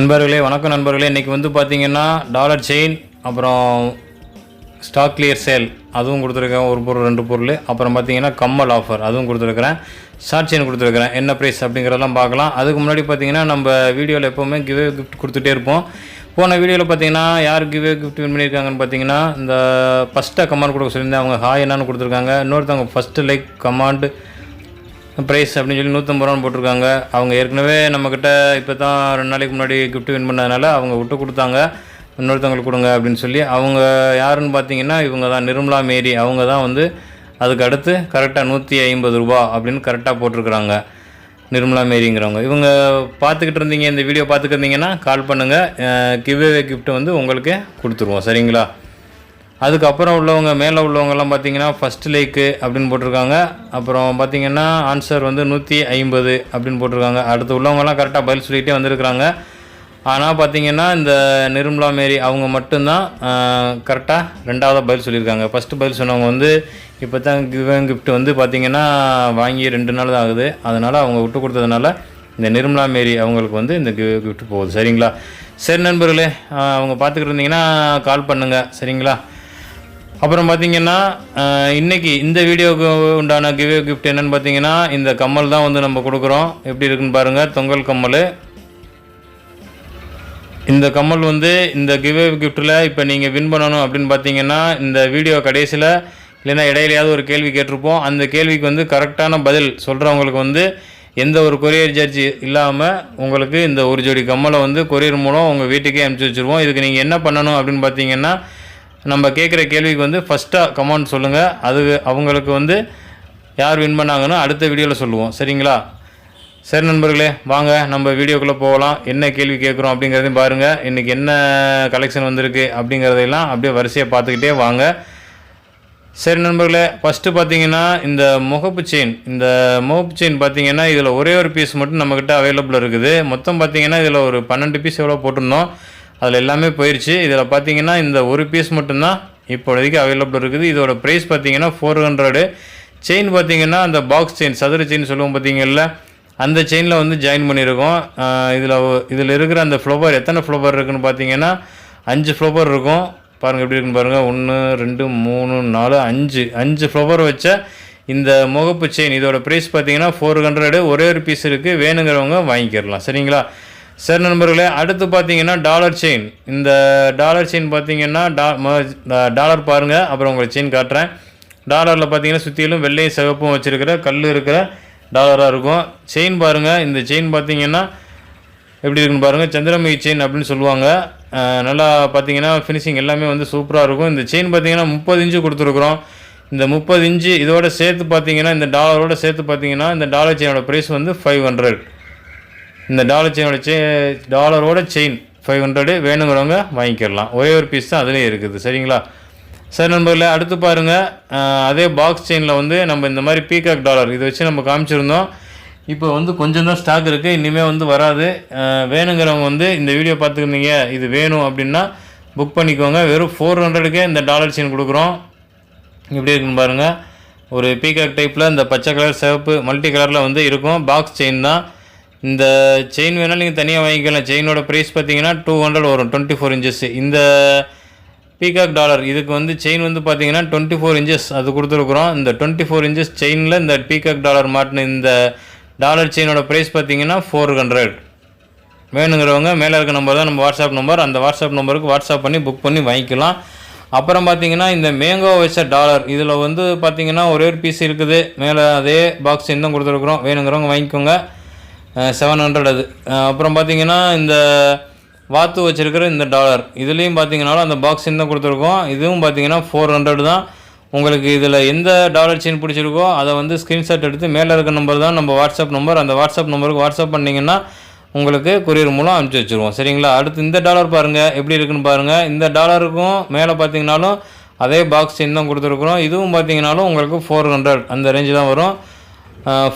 நண்பர்களே வணக்கம் நண்பர்களே. இன்றைக்கி வந்து பார்த்தீங்கன்னா டாலர் செயின் அப்புறம் ஸ்டாக் கிளியர் சேல் அதுவும் கொடுத்துருக்கேன். ஒரு பொருள் ரெண்டு பொருள். அப்புறம் பார்த்தீங்கன்னா கம்மல் ஆஃபர் அதுவும் கொடுத்துருக்குறேன். ஷார்ட் செயின் கொடுத்துருக்குறேன். என்ன ப்ரைஸ் அப்படிங்கிறதெல்லாம் பார்க்கலாம். அதுக்கு முன்னாடி பார்த்தீங்கன்னா நம்ம வீடியோவில் எப்போவுமே கிவே கிஃப்ட் கொடுத்துட்டே இருப்போம். போன வீடியோவில் பார்த்தீங்கன்னா யார் கிவ் கிஃப்ட் வின் பண்ணியிருக்காங்கன்னு பார்த்தீங்கன்னா இந்த ஃபஸ்ட்டாக கமாண்ட் கொடுக்க சொல்லியிருந்தேன். அவங்க ஹாய் என்னன்னு கொடுத்துருக்காங்க. இன்னொருத்தவங்க ஃபஸ்ட்டு லைக் கமாண்ட் ப்ரைஸ் அப்படின்னு சொல்லி நூற்றம்பது ரூபான்னு போட்டிருக்காங்க. அவங்க ஏற்கனவே நம்மக்கிட்ட இப்போ தான் ரெண்டு நாளைக்கு முன்னாடி கிஃப்ட் வின் பண்ணதுனால அவங்க விட்டு கொடுத்தாங்க. இன்னொருத்தவங்களுக்கு கொடுங்க அப்படின்னு சொல்லி. அவங்க யாருன்னு பார்த்தீங்கன்னா இவங்க தான் நிர்மலா மேரி. அவங்க தான் வந்து அதுக்கு அடுத்து கரெக்டாக நூற்றி ஐம்பது ரூபா அப்படின்னு கரெக்டாக போட்டிருக்கிறாங்க. நிர்மலா மேரிங்கிறவங்க. இவங்க பார்த்துக்கிட்டு இருந்தீங்க இந்த வீடியோ பார்த்துக்கிருந்தீங்கன்னா கால் பண்ணுங்கள் கிவ்வே கிஃப்ட் வந்து உங்களுக்கு கொடுத்துருவோம். சரிங்களா? அதுக்கப்புறம் உள்ளவங்க மேலே உள்ளவங்கெல்லாம் பார்த்தீங்கன்னா ஃபஸ்ட் லேக்கு அப்படின்னு போட்டிருக்காங்க. அப்புறம் பார்த்தீங்கன்னா ஆன்சர் வந்து நூற்றி ஐம்பது அப்படின்னு போட்டிருக்காங்க. அடுத்து உள்ளவங்கெல்லாம் கரெக்டாக பதில் சொல்லிகிட்டே வந்திருக்கிறாங்க. ஆனால் பார்த்தீங்கன்னா இந்த நிர்மலா மேரி அவங்க மட்டும்தான் கரெக்டாக ரெண்டாவதாக பதில் சொல்லியிருக்காங்க. ஃபஸ்ட்டு பதில் சொன்னவங்க வந்து இப்போ தான் கிவன் கிஃப்ட் வந்து பார்த்திங்கன்னா வாங்கி ரெண்டு நாள் தான் ஆகுது. அதனால் அவங்க விட்டு கொடுத்ததுனால இந்த நிர்மலா மேரி அவங்களுக்கு வந்து இந்த கிஃப்ட் போகுது. சரிங்களா? சரி நண்பர்களே அவங்க பார்த்துக்கிட்டு இருந்தீங்கன்னா கால் பண்ணுங்கள் சரிங்களா? அப்புறம் பார்த்தீங்கன்னா இன்றைக்கி இந்த வீடியோவுக்கு உண்டான கிவே கிஃப்ட் என்னென்னு பார்த்தீங்கன்னா இந்த கம்மல் தான் வந்து நம்ம கொடுக்குறோம். எப்படி இருக்குன்னு பாருங்கள் தொங்கல் கம்மல். இந்த கம்மல் வந்து இந்த கிவே கிஃப்ட்டில் இப்போ நீங்கள் வின் பண்ணணும் அப்படின்னு பார்த்தீங்கன்னா இந்த வீடியோ கடைசியில் இல்லைன்னா இடையிலையாவது ஒரு கேள்வி கேட்டிருப்போம். அந்த கேள்விக்கு வந்து கரெக்டான பதில் சொல்கிறவங்களுக்கு வந்து எந்த ஒரு கொரியர் சார்ஜ் இல்லாமல் உங்களுக்கு இந்த ஒரு ஜோடி கம்மலை வந்து கொரியர் மூலம் உங்கள் வீட்டுக்கே அனுப்பிச்சி வச்சுருவோம். இதுக்கு நீங்கள் என்ன பண்ணணும் அப்படின்னு பார்த்தீங்கன்னா நம்ம கேட்குற கேள்விக்கு வந்து ஃபஸ்ட்டாக கமெண்ட் சொல்லுங்கள் அது அவங்களுக்கு வந்து யார் வின் பண்ணாங்கன்னு அடுத்த வீடியோவில் சொல்லுவோம். சரிங்களா? சரி நண்பர்களே வாங்க நம்ம வீடியோக்குள்ளே போகலாம். என்ன கேள்வி கேட்குறோம் அப்படிங்கிறதையும் பாருங்கள் இன்றைக்கி என்ன கலெக்ஷன் வந்திருக்கு அப்படிங்கிறதையெல்லாம் அப்படியே வரிசையாக பார்த்துக்கிட்டே வாங்க. சரி நண்பர்களே ஃபஸ்ட்டு பார்த்தீங்கன்னா இந்த முகப்பு செயின் இந்த முகப்பு செயின் பார்த்தீங்கன்னா இதில் ஒரே ஒரு பீஸ் மட்டும் நம்மக்கிட்ட அவைலபிள் இருக்குது. மொத்தம் பார்த்தீங்கன்னா இதில் ஒரு பன்னெண்டு பீஸ் எவ்வளோ போட்டிருந்தோம்? அதில் எல்லாமே போயிடுச்சு இதில் பார்த்தீங்கன்னா இந்த ஒரு பீஸ் மட்டும்தான் இப்போதைக்கு அவைலபிள் இருக்குது. இதோட ப்ரைஸ் பார்த்தீங்கன்னா ஃபோர் ஹண்ட்ரடு செயின் பார்த்தீங்கன்னா அந்த பாக்ஸ் செயின் சதுர செயின் சொல்லுவோம் பார்த்தீங்கல்ல அந்த செயினில் வந்து ஜாயின் பண்ணியிருக்கோம். இதில் இதில் இருக்கிற அந்த ஃப்ளவர் எத்தனை ஃப்ளவர் இருக்குதுன்னு பார்த்தீங்கன்னா அஞ்சு ஃப்ளவர் இருக்கும். பாருங்கள் எப்படி இருக்குன்னு பாருங்கள் ஒன்று ரெண்டு மூணு நாலு அஞ்சு. அஞ்சு ஃப்ளவர் வச்ச இந்த முகப்பு செயின் இதோட ப்ரைஸ் பார்த்தீங்கன்னா ஃபோர் ஹண்ட்ரடு ஒரே ஒரு பீஸ் இருக்குது வேணுங்கிறவங்க வாங்கிக்கிறலாம். சரிங்களா? சரி நண்பர்களே அடுத்து பார்த்தீங்கன்னா டாலர் செயின். இந்த டாலர் செயின் பார்த்தீங்கன்னா டா ம- டாலர் பாருங்கள் அப்புறம் உங்களுக்கு செயின் காட்டுறேன். டாலரில் பார்த்தீங்கன்னா சுற்றிலும் வெள்ளையும் சிவப்பும் வச்சுருக்கிற கல் இருக்கிற டாலராக இருக்கும். செயின் பாருங்கள் இந்த செயின் பார்த்தீங்கன்னா எப்படி இருக்குன்னு பாருங்கள் சந்திரமுகி செயின் அப்படின்னு சொல்லுவாங்க. நல்லா பார்த்தீங்கன்னா ஃபினிஷிங் எல்லாமே வந்து சூப்பராக இருக்கும். இந்த செயின் பார்த்தீங்கன்னா முப்பது இன்ச்சு கொடுத்துருக்குறோம். இந்த முப்பது இன்ச்சு இதோட சேர்த்து பார்த்தீங்கன்னா இந்த டாலரோட சேர்த்து பார்த்தீங்கன்னா இந்த டாலர் செயினோட ப்ரைஸ் வந்து ஃபைவ் ஹண்ட்ரட் இந்த டாலர் செயினோட செ டாலரோட செயின் ஃபைவ் ஹண்ட்ரடு வேணுங்கிறவங்க வாங்கிக்கிடலாம் ஒரே ஒரு பீஸ் தான் அதுலேயே இருக்குது. சரிங்களா? சரி நண்பர்களே அடுத்து பாருங்கள் அதே பாக்ஸ் செயினில் வந்து நம்ம இந்த மாதிரி பீகாக் டாலர் இதை வச்சு நம்ம காமிச்சிருந்தோம். இப்போ வந்து கொஞ்சம் தான் ஸ்டாக் இருக்குது இனிமேல் வந்து வராது. வேணுங்கிறவங்க வந்து இந்த வீடியோ பார்த்துருந்தீங்க இது வேணும் அப்படின்னா புக் பண்ணிக்கோங்க. வெறும் ஃபோர் ஹண்ட்ரடுக்கே இந்த டாலர் செயின் கொடுக்குறோம். எப்படி இருக்குன்னு பாருங்கள் ஒரு பீகாக் டைப்பில் இந்த பச்சை கலர் சிவப்பு மல்டி கலரில் வந்து இருக்கும். பாக்ஸ் செயின் தான். இந்த செயின் வேணால் நீங்கள் தனியாக வாங்கிக்கலாம். செயினோட ப்ரைஸ் பார்த்தீங்கன்னா டூ ஹண்ட்ரட் வரும். டுவெண்ட்டி ஃபோர் இன்ச்சஸ் இந்த பீகாக் டாலர் இதுக்கு வந்து செயின் வந்து பார்த்தீங்கன்னா டுவெண்ட்டி ஃபோர் இன்ச்சஸ் அது கொடுத்துருக்குறோம். இந்த டுவெண்ட்டி ஃபோர் இன்ச்சஸ் செயினில் இந்த பீகாக் டாலர் மாட்டின இந்த டாலர் செயினோட ப்ரைஸ் பார்த்தீங்கன்னா ஃபோர் ஹண்ட்ரட் வேணுங்கிறவங்க மேலே இருக்க நம்பர் தான் நம்ம வாட்ஸ்அப் நம்பர் அந்த வாட்ஸ்அப் நம்பருக்கு வாட்ஸ்அப் பண்ணி புக் பண்ணி வாங்கிக்கலாம். அப்புறம் பார்த்தீங்கன்னா இந்த மேங்கோ வச்ச டாலர் இதில் வந்து பார்த்தீங்கன்னா ஒரே ஒரு பீஸ் இருக்குது. மேலே அதே பாக்ஸ் இன்னும் கொடுத்துருக்குறோம். வேணுங்கிறவங்க வாங்கிக்கோங்க. செவன் ஹண்ட்ரட் அது. அப்புறம் பார்த்தீங்கன்னா இந்த வாத்து வச்சுருக்கிற இந்த டாலர் இதுலேயும் பார்த்தீங்கன்னாலும் அந்த பாக்ஸ் தான் கொடுத்துருக்கோம். இதுவும் பார்த்தீங்கன்னா ஃபோர் ஹண்ட்ரட் தான். உங்களுக்கு இதில் எந்த டாலர் செயின் பிடிச்சிருக்கோ அதை வந்து ஸ்க்ரீன்ஷாட் எடுத்து மேலே இருக்க நம்பர் தான் நம்ம வாட்ஸ்அப் நம்பர் அந்த வாட்ஸ்அப் நம்பருக்கு வாட்ஸ்அப் பண்ணிங்கன்னா உங்களுக்கு கொரியர் மூலம் அனுப்பிச்சி வச்சுருவோம். சரிங்களா? அடுத்து இந்த டாலர் பாருங்கள் எப்படி இருக்குன்னு பாருங்கள் இந்த டாலருக்கும் மேலே பார்த்தீங்கனாலும் அதே பாக்ஸ் செயின் தான் கொடுத்துருக்குறோம். இதுவும் பார்த்தீங்கனாலும் உங்களுக்கு ஃபோர் ஹண்ட்ரட் அந்த ரேஞ்சு தான் வரும்.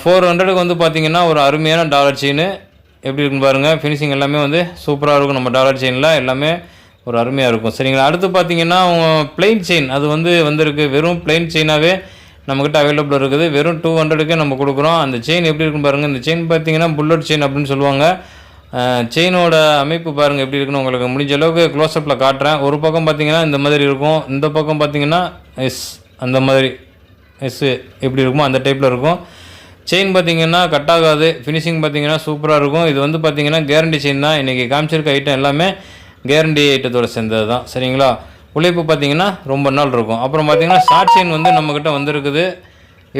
ஃபோர் ஹண்ட்ரடுக்கு வந்து பார்த்தீங்கன்னா ஒரு அருமையான டாலர் செயின் எப்படி இருக்குன்னு பாருங்கள் ஃபினிஷிங் எல்லாமே வந்து சூப்பராக இருக்கும். நம்ம டாலர் செயினில் எல்லாமே ஒரு அருமையாக இருக்கும். சரிங்களா? அடுத்து பார்த்தீங்கன்னா பிளெயின் செயின் அது வந்து வந்திருக்கு. வெறும் பிளெயின் செயினாகவே நம்மக்கிட்ட அவைலபிள் இருக்குது. வெறும் டூ ஹண்ட்ரடுக்கே நம்ம கொடுக்குறோம். அந்த செயின் எப்படி இருக்குன்னு பாருங்கள் இந்த செயின் பார்த்தீங்கன்னா புல்லட் செயின் அப்படின்னு சொல்லுவாங்க. செயினோட அமைப்பு பாருங்கள் எப்படி இருக்குன்னு உங்களுக்கு முடிஞ்ச அளவுக்கு க்ளோஸ்அப்பில் காட்டுறேன். ஒரு பக்கம் பார்த்தீங்கன்னா இந்த மாதிரி இருக்கும். இந்த பக்கம் பார்த்தீங்கன்னா எஸ் அந்த மாதிரி எஸ் எப்படி இருக்குமோ அந்த டைப்பில் இருக்கும். செயின் பார்த்தீங்கன்னா கட் ஆகாது. ஃபினிஷிங் பார்த்தீங்கன்னா சூப்பராக இருக்கும். இது வந்து பார்த்தீங்கன்னா கேரண்டி செயின் தான். இன்றைக்கி காமிச்சிருக்க ஐட்டம் எல்லாமே கேரண்டி ஐட்டத்தோட சேர்ந்தது தான். சரிங்களா? உழைப்பு பார்த்தீங்கன்னா ரொம்ப நாள் இருக்கும். அப்புறம் பார்த்தீங்கன்னா ஷார்ட் செயின் வந்து நம்மக்கிட்ட வந்திருக்குது.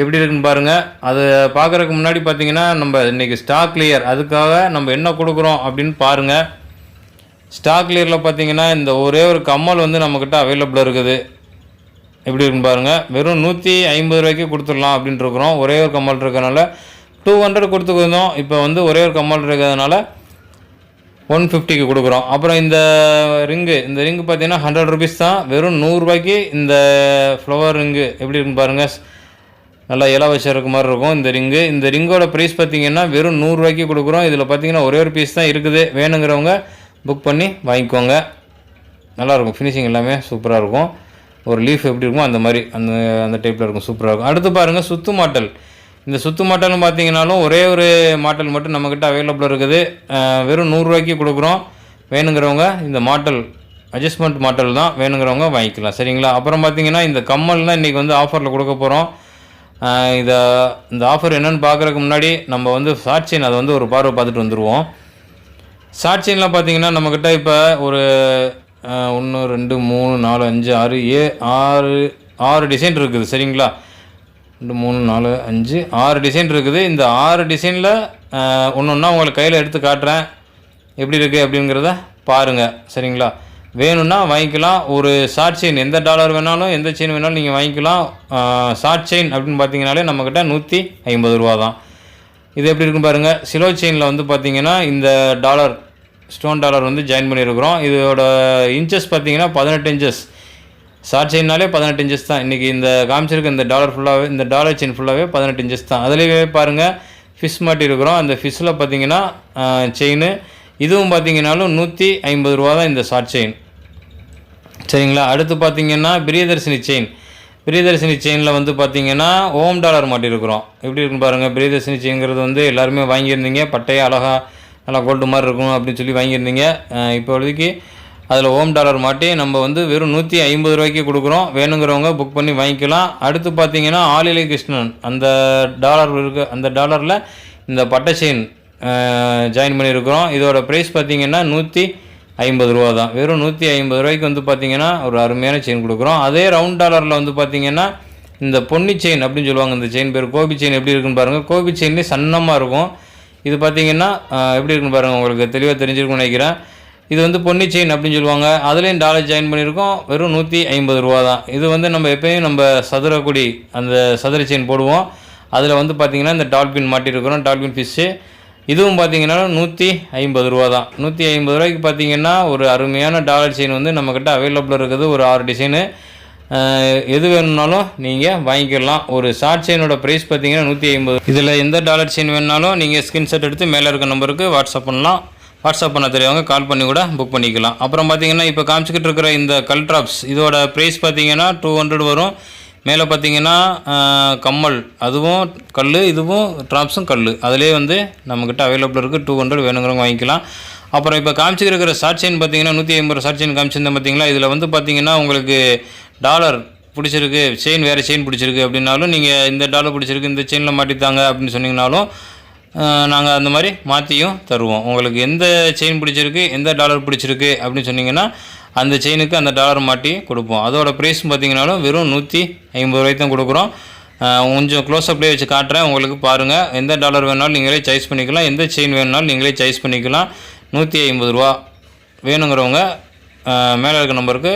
எப்படி இருக்குன்னு பாருங்கள் அது பார்க்குறதுக்கு முன்னாடி பார்த்தீங்கன்னா நம்ம இன்றைக்கி ஸ்டாக் கிளியர் அதுக்காக நம்ம என்ன கொடுக்குறோம் அப்படின்னு பாருங்கள் ஸ்டாக் கிளியரில் பார்த்தீங்கன்னா இந்த ஒரே ஒரு கம்மல் வந்து நம்மக்கிட்ட அவைலபிள் இருக்குது. எப்படி இருக்குன்னு பாருங்கள் வெறும் நூற்றி ஐம்பது ரூபாய்க்கு கொடுத்துடலாம் அப்படின்ட்டுருக்குறோம் ஒரே ஒரு கம்மல் இருக்கிறனால டூ ஹண்ட்ரட் கொடுத்துருந்தோம் இப்போ வந்து ஒரே ஒரு கம்மல் இருக்கிறதுனால ஒன் ஃபிஃப்டிக்கு கொடுக்குறோம். அப்புறம் இந்த ரிங்கு இந்த ரிங்கு பார்த்தீங்கன்னா ஹண்ட்ரட் ருபீஸ் தான். வெறும் நூறுரூபாய்க்கு இந்த ஃப்ளவர் ரிங்கு எப்படி இருக்குன்னு பாருங்கள் நல்லா இலை வச்சு இருக்க மாதிரி இருக்கும் இந்த ரிங்கு இந்த ரிங்கோட ப்ரைஸ் பார்த்தீங்கன்னா வெறும் நூறுரூவாய்க்கு கொடுக்குறோம். இதில் பார்த்தீங்கன்னா ஒரே ஒரு பீஸ் தான் இருக்குது. வேணுங்கிறவங்க புக் பண்ணி வாங்கிக்கோங்க. நல்லாயிருக்கும் ஃபினிஷிங் எல்லாமே சூப்பராக இருக்கும். ஒரு லீஃப் எப்படி இருக்குமோ அந்த மாதிரி அந்த அந்த டைப்பில் இருக்கும். சூப்பராக இருக்கும். அடுத்து பாருங்கள் சுத்து மாட்டல். இந்த சுத்து மாட்டல்னு பார்த்தீங்கனாலும் ஒரே ஒரு மாட்டல் மட்டும் நம்மக்கிட்ட அவைலபிள் இருக்குது. வெறும் நூறுரூவாய்க்கு கொடுக்குறோம். வேணுங்கிறவங்க இந்த மாட்டல் அட்ஜஸ்ட்மெண்ட் மாட்டல் தான் வேணுங்கிறவங்க வாங்கிக்கலாம். சரிங்களா? அப்புறம் பார்த்தீங்கன்னா இந்த கம்மல் தான் இன்றைக்கி வந்து ஆஃபரில் கொடுக்க போகிறோம் இதை இந்த ஆஃபர் என்னென்னு பார்க்குறதுக்கு முன்னாடி நம்ம வந்து ஷார்ட் செயின் அதை வந்து ஒரு பார்வை பார்த்துட்டு வந்துடுவோம் ஷார்ட் செயினில் பார்த்தீங்கன்னா நம்மக்கிட்ட இப்போ ஒரு ஒன்று ரெண்டு மூணு நாலு அஞ்சு ஆறு ஏ ஆறு ஆறு டிசைன் இருக்குது சரிங்களா? ரெண்டு மூணு நாலு அஞ்சு ஆறு டிசைன் இருக்குது. இந்த ஆறு டிசைனில் ஒன்று ஒன்றா உங்களுக்கு கையில் எடுத்து காட்டுறேன். எப்படி இருக்குது அப்படிங்கிறத பாருங்கள் சரிங்களா? வேணும்னா வாங்கிக்கலாம். ஒரு ஷார்ட் செயின் எந்த டாலர் வேணாலும் எந்த செயின் வேணாலும் நீங்கள் வாங்கிக்கலாம். ஷார்ட் செயின் அப்படின்னு பார்த்தீங்கனாலே நம்மக்கிட்ட நூற்றி ஐம்பது ரூபா தான் இது எப்படி இருக்கும் பாருங்கள் சிலோ செயினில் வந்து பார்த்தீங்கன்னா இந்த டாலர் ஸ்டோன் டாலர் வந்து ஜாயின் பண்ணியிருக்கிறோம். இதோட இன்ச்சஸ் பார்த்தீங்கன்னா பதினெட்டு இன்ச்சஸ் ஷார்ட் செயின்னாலே பதினெட்டு இன்ச்சஸ் தான். இன்றைக்கி இந்த காமிச்சிருக்க இந்த டாலர் ஃபுல்லாகவே இந்த டாலர் செயின் ஃபுல்லாகவே பதினெட்டு இன்ச்சஸ் தான். அதுலேயே பாருங்கள் ஃபிஷ் மாட்டியிருக்கிறோம் அந்த ஃபிஷ்ஷில் பார்த்தீங்கன்னா செயின் இதுவும் பார்த்தீங்கன்னாலும் நூற்றி ஐம்பது ரூபா தான் இந்த ஷார்ட் செயின் சரிங்களா? அடுத்து பார்த்தீங்கன்னா பிரியதர்ஷினி செயின் பிரியதர்ஷினி செயினில் வந்து பார்த்தீங்கன்னா ஓம் டாலர் மாட்டியிருக்கிறோம். எப்படி இருக்குன்னு பாருங்கள் பிரியதர்ஷினி செயின்ங்கிறது வந்து எல்லாருமே வாங்கியிருந்தீங்க. பட்டையை அழகாக நல்லா கோல்டு மாதிரி இருக்கும் அப்படின்னு சொல்லி வாங்கியிருந்தீங்க. இப்போதைக்கு அதில் ஓம் டாலர் மாட்டி நம்ம வந்து வெறும் நூற்றி ஐம்பது ரூபாய்க்கு கொடுக்குறோம். வேணுங்கிறவங்க புக் பண்ணி வாங்கிக்கலாம். அடுத்து பார்த்தீங்கன்னா ஆலிலை கிருஷ்ணன். அந்த டாலர் இருக்கு அந்த டாலரில் இந்த பட்டை செயின் ஜாயின் பண்ணியிருக்கிறோம். இதோட ப்ரைஸ் பார்த்தீங்கன்னா நூற்றி ஐம்பது ரூபா தான். வெறும் நூற்றி ஐம்பது ரூபாய்க்கு வந்து பார்த்திங்கன்னா ஒரு அருமையான செயின் கொடுக்குறோம். அதே ரவுண்ட் டாலரில் வந்து பார்த்திங்கன்னா இந்த பொன்னி செயின் அப்படின்னு சொல்லுவாங்க. இந்த செயின் பேர் கோபி செயின் எப்படி இருக்குன்னு பாருங்கள் கோபி செயின்லேயே சன்னமாக இருக்கும். இது பார்த்தீங்கன்னா எப்படி இருக்குன்னு பாருங்கள் உங்களுக்கு தெளிவாக தெரிஞ்சிருக்கும்னு நினைக்கிறேன். இது வந்து பொன்னி செயின் அப்படின்னு சொல்லுவாங்க. அதுலேயும் டாலர் ஜாயின் பண்ணியிருக்கோம். வெறும் நூற்றி ஐம்பது ரூபா தான். இது வந்து நம்ம எப்பயும் நம்ம சதுரக்குடி அந்த சதுர செயின் போடுவோம். அதில் வந்து பார்த்திங்கன்னா இந்த டால்பின் மாட்டியிருக்கிறோம் டால்பின் ஃபிஷ்ஷு இதுவும் பார்த்தீங்கன்னா நூற்றி ஐம்பது ரூபா தான். நூற்றி ஐம்பது ரூபாய்க்கு பார்த்தீங்கன்னா ஒரு அருமையான டாலர் செயின் வந்து நம்மக்கிட்ட அவைலபிளாக இருக்குது. ஒரு ஆறு டிசைனு எது வேணும்னாலும் நீங்கள் வாங்கிக்கலாம். ஒரு ஷார்ட் செயினோட ப்ரைஸ் பார்த்தீங்கன்னா நூற்றி ஐம்பது. இதில் எந்த டாலர் செயின் வேணுனாலும் நீங்கள் ஸ்கிரீன்ஷாட் எடுத்து மேலே இருக்க நம்பருக்கு வாட்ஸ்அப் பண்ணலாம். வாட்ஸ்அப் பண்ண தெரியவங்க கால் பண்ணி கூட புக் பண்ணிக்கலாம். அப்புறம் பார்த்தீங்கன்னா இப்போ காமிச்சிக்கிட்டு இருக்கிற இந்த கல் ட்ராப்ஸ் இதோட ப்ரைஸ் பார்த்தீங்கன்னா டூ ஹண்ட்ரட் வரும். மேலே பார்த்தீங்கன்னா கம்மல் அதுவும் கல் இதுவும் ட்ராப்ஸும் கல் அதிலே வந்து நம்மக்கிட்ட அவைலபிள் இருக்குது டூ ஹண்ட்ரட் வேணுங்கிறவங்க வாங்கிக்கலாம். அப்புறம் இப்போ காமிச்சிருக்கிற ஷார்ட் செயின் பார்த்தீங்கன்னா நூற்றி ஐம்பது ஷார்ட் செயின் காமிச்சிருந்தேன் பார்த்தீங்களா இதில் வந்து பார்த்தீங்கன்னா உங்களுக்கு டாலர் பிடிச்சிருக்கு செயின் வேறு செயின் பிடிச்சிருக்கு அப்படின்னாலும் நீங்கள் இந்த டாலர் பிடிச்சிருக்கு இந்த செயினில் மாட்டித்தாங்க அப்படின்னு சொன்னீங்கனாலும் நாங்கள் அந்த மாதிரி மாற்றியும் தருவோம். உங்களுக்கு எந்த செயின் பிடிச்சிருக்கு எந்த டாலர் பிடிச்சிருக்கு அப்படின்னு சொன்னீங்கன்னா அந்த செயினுக்கு அந்த டாலர் மாட்டி கொடுப்போம். அதோட ப்ரைஸ் பார்த்தீங்கனாலும் வெறும் நூற்றி ஐம்பது ரூபாய்க்கு தான் கொடுக்குறோம். கொஞ்சம் கொஞ்சம் க்ளோஸ்அப்லேயே வச்சு காட்டுறேன். உங்களுக்கு பாருங்கள் எந்த டாலர் வேணாலும் நீங்களே சாய்ஸ் பண்ணிக்கலாம் எந்த செயின் வேணுனாலும் நீங்களே சாய்ஸ் பண்ணிக்கலாம். நூற்றி ஐம்பது ரூபா வேணுங்கிறவங்க மேலே இருக்க நம்பருக்கு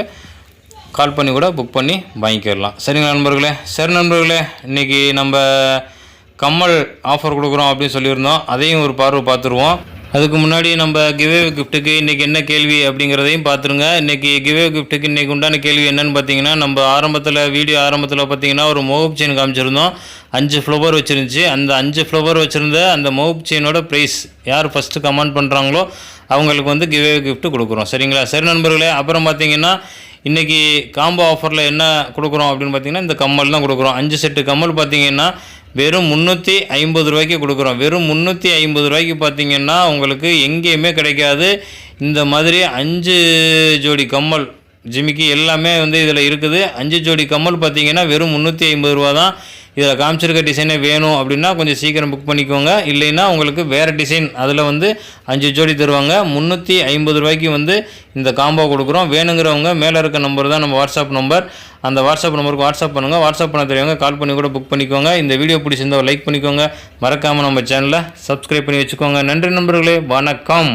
கால் பண்ணி கூட புக் பண்ணி வாங்கிக்கிடலாம். சரிங்களா நண்பர்களே? சரி நண்பர்களே இன்றைக்கி நம்ம கம்மல் ஆஃபர் கொடுக்குறோம் அப்படின்னு சொல்லியிருந்தோம். அதையும் ஒரு பார்வை பார்த்துருவோம். அதுக்கு முன்னாடி நம்ம கிவே கிஃப்ட்டுக்கு இன்றைக்கி என்ன கேள்வி அப்படிங்கிறதையும் பார்த்துருங்க. இன்றைக்கி கிவே கிஃப்ட்டுக்கு இன்றைக்கி உண்டான கேள்வி என்னன்னு பார்த்தீங்கன்னா நம்ம ஆரம்பத்தில் வீடியோ ஆரம்பத்தில் பார்த்தீங்கன்னா ஒரு மோகப் செயின் காமிச்சிருந்தோம். அஞ்சு ஃப்ளவர் வச்சுருந்துச்சு. அந்த அஞ்சு ஃப்ளவர் வச்சுருந்த அந்த மோகப் செயினோட ப்ரைஸ் யார் ஃபஸ்ட்டு கமெண்ட் பண்ணுறாங்களோ அவங்களுக்கு வந்து கிவே கிஃப்ட்டு கொடுக்குறோம். சரிங்களா? சரி நண்பர்களே அப்புறம் பார்த்தீங்கன்னா இன்றைக்கி காம்போ ஆஃபரில் என்ன கொடுக்குறோம் அப்படின்னு பார்த்தீங்கன்னா இந்த கம்மல் தான் கொடுக்குறோம். அஞ்சு செட்டு கம்மல் பார்த்தீங்கன்னா வெறும் முந்நூற்றி ஐம்பது ரூபாய்க்கு கொடுக்குறோம். வெறும் முந்நூற்றி ஐம்பது ரூபாய்க்கு பார்த்தீங்கன்னா உங்களுக்கு எங்கேயுமே கிடைக்காது. இந்த மாதிரி அஞ்சு ஜோடி கம்மல் ஜிமிக்கி எல்லாமே வந்து இதில் இருக்குது. அஞ்சு ஜோடி கம்மல் பார்த்தீங்கன்னா வெறும் முந்நூற்றி ஐம்பது ரூபா தான் இதில் காமிச்சிருக்க டிசைனே வேணும் அப்படின்னா கொஞ்சம் சீக்கிரம் புக் பண்ணிக்கோங்க. இல்லைன்னா உங்களுக்கு வேறு டிசைன் அதில் வந்து அஞ்சு ஜோடி தருவாங்க. முந்நூற்றி ஐம்பது ரூபாய்க்கு வந்து இந்த காம்போ கொடுக்குறோம். வேணுங்கிறவங்க மேலே இருக்க நம்பர் தான் நம்ம வாட்ஸ்அப் நம்பர் அந்த வாட்ஸ்அப் நம்பருக்கு வாட்ஸ்அப் பண்ணுங்கள் வாட்ஸ்அப் பண்ண தெரியவங்க கால் பண்ணி கூட புக் பண்ணிக்கோங்க. இந்த வீடியோ பிடிச்சிருந்தா லைக் பண்ணிக்கோங்க. மறக்காமல் நம்ம சேனலை சப்ஸ்கிரைப் பண்ணி வச்சுக்கோங்க. நன்றி நண்பர்களே. வணக்கம்.